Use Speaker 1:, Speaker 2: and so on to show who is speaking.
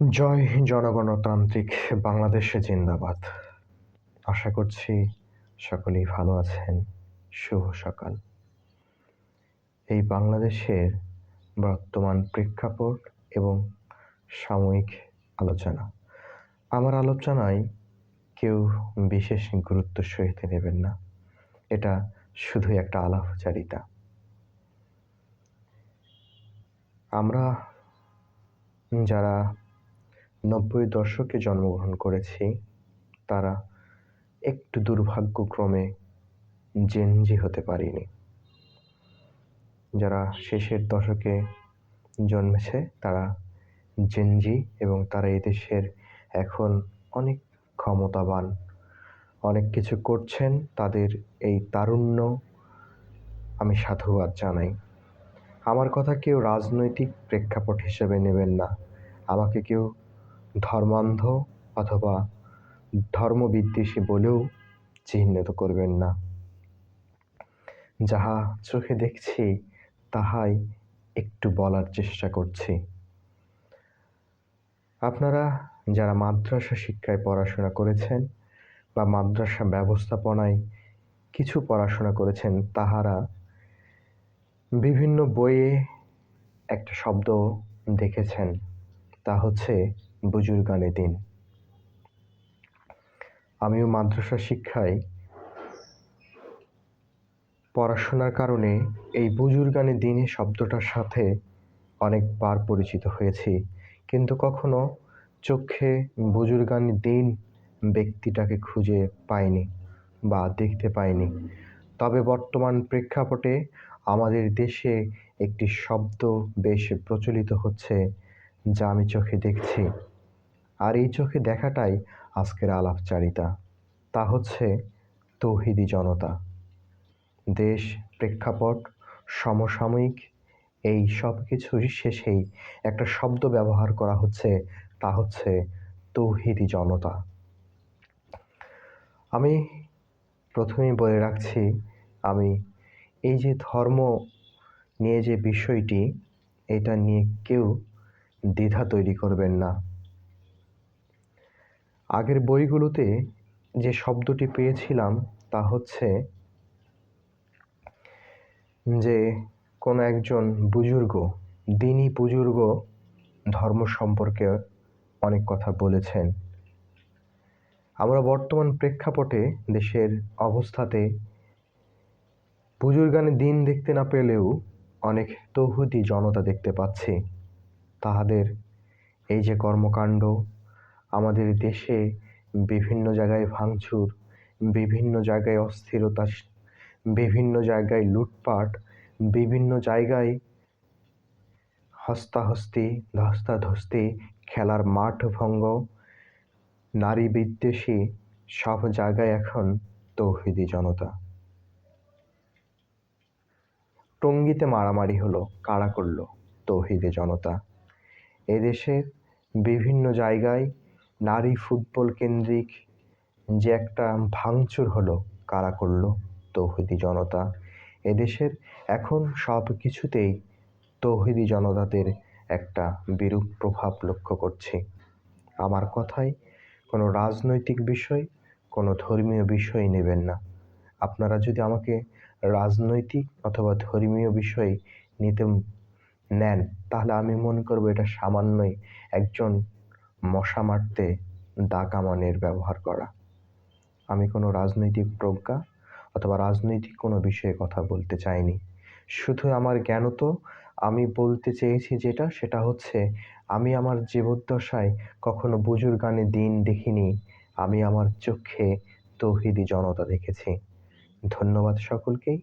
Speaker 1: জয় জনগণতান্ত্রিক বাংলাদেশে জিন্দাবাদ। আশা করছি সকলেই ভালো আছেন। শুভ সকাল। এই বাংলাদেশের বর্তমান প্রেক্ষাপট এবং সাময়িক আলোচনা। আমার আলোচনায় কেউ বিশেষ গুরুত্ব সহিত নেবেন না। এটা শুধু একটা আলাপচারিতা। আমরা যারা নব্বই দশকে জন্মগ্রহণ করেছি। তারা একটু দুর্ভাগ্যক্রমে জেনজি হতে পারিনি। যারা শেষের দশকে জন্মেছে, তারা জেনজি এবং তারা এদেশের এখন অনেক ক্ষমতাবান, অনেক কিছু করছেন, তাদের এই তারুণ্য আমি সাধুবাদ জানাই। আমার কথা কেউ রাজনৈতিক প্রেক্ষাপট হিসেবে নেবেন না। আমাকে কেউ ধর্মান্ধ অথবা ধর্মবিদ্বেষী বলেও চিহ্নিত করবেন না। যাহা চোখে দেখছি, তাহাই একটু বলার চেষ্টা করছি। আপনারা যারা মাদ্রাসা শিক্ষায় পড়াশোনা করেছেন বা মাদ্রাসা ব্যবস্থাপনায় কিছু পড়াশোনা করেছেন, তাহারা বিভিন্ন বইয়ে একটা শব্দ দেখেছেন। তা হচ্ছে বুজুর্গানে দিন। আমিও মাদ্রাসা শিক্ষায় পড়াশোনার কারণে এই বুজুর্গানে দিনে শব্দটার সাথে অনেকবার পরিচিত হয়েছি। কিন্তু কখনো চোখে বুজুর্গানি দিন ব্যক্তিটাকে খুঁজে পাইনি বা দেখতে পাইনি। তবে বর্তমান প্রেক্ষাপটে আমাদের দেশে একটি শব্দ বেশ প্রচলিত হচ্ছে, যা আমি চোখে দেখছি। আর এই চোখে দেখাটাই আজকের আলাপচারিতা। তা হচ্ছে তৌহিদি জনতা। দেশ, প্রেক্ষাপট, সমসাময়িক, এই সব কিছুর শেষেই একটা শব্দ ব্যবহার করা হচ্ছে, তা হচ্ছে তৌহিদি জনতা। আমি প্রথমেই বলে রাখছি, আমি এই যে ধর্ম নিয়ে যে বিষয়টি, এটা নিয়ে কেউ দ্বিধা তৈরি করবেন না। আগের বইগুলোতে যে শব্দটি পেয়েছিলাম তা হচ্ছে যে কোনো একজন বুজুর্গ, দিনী বুজুর্গ ধর্ম সম্পর্কে অনেক কথা বলেছেন। আমরা বর্তমান প্রেক্ষাপটে দেশের অবস্থাতে বুজুর্গানে দিন দেখতে না পেলেও অনেক তৌহুদি জনতা দেখতে পাচ্ছি। তাহাদের এই যে কর্মকাণ্ড আমাদের দেশে বিভিন্ন জায়গায় ভাঙচুর, বিভিন্ন জায়গায় অস্থিরতা, বিভিন্ন জায়গায় লুটপাট, বিভিন্ন জায়গায় হস্তাহস্তি, ধস্তাধস্তি, খেলার মাঠ ভঙ্গ, নারী বিদ্বেষী, সব জায়গায় এখন তৌহিদি জনতা। টঙ্গিতে মারামারি হলো, কারা করল? তৌহিদি জনতা। এদেশের বিভিন্ন জায়গায় নারী ফুটবল কেন্দ্রিক যে একটা ভাঙচুর হলো, কারা করল? তৌহিদি জনতা। এদেশের এখন সব কিছুতেই তৌহিদি জনতাদের একটা বিরূপ প্রভাব লক্ষ্য করছি। আমার কথায় কোনো রাজনৈতিক বিষয়, কোনো ধর্মীয় বিষয় নেবেন না। আপনারা যদি আমাকে রাজনৈতিক অথবা ধর্মীয় বিষয় নিতে নেন, তাহলে আমি মনে করব এটা সামান্যই একজন মশা মারতে দা কামানের ব্যবহার করা। আমি কোনো রাজনৈতিক প্রজ্ঞা অথবা রাজনৈতিক কোনো বিষয়ে কথা বলতে চাইনি। শুধু আমার জ্ঞানত আমি বলতে চেয়েছি যেটা, সেটা হচ্ছে, আমি আমার জীবদ্দশায় কখনো বুজুর্গানে দিন দেখিনি, আমি আমার চোখে তৌহিদি জনতা দেখেছি। ধন্যবাদ সকলকেই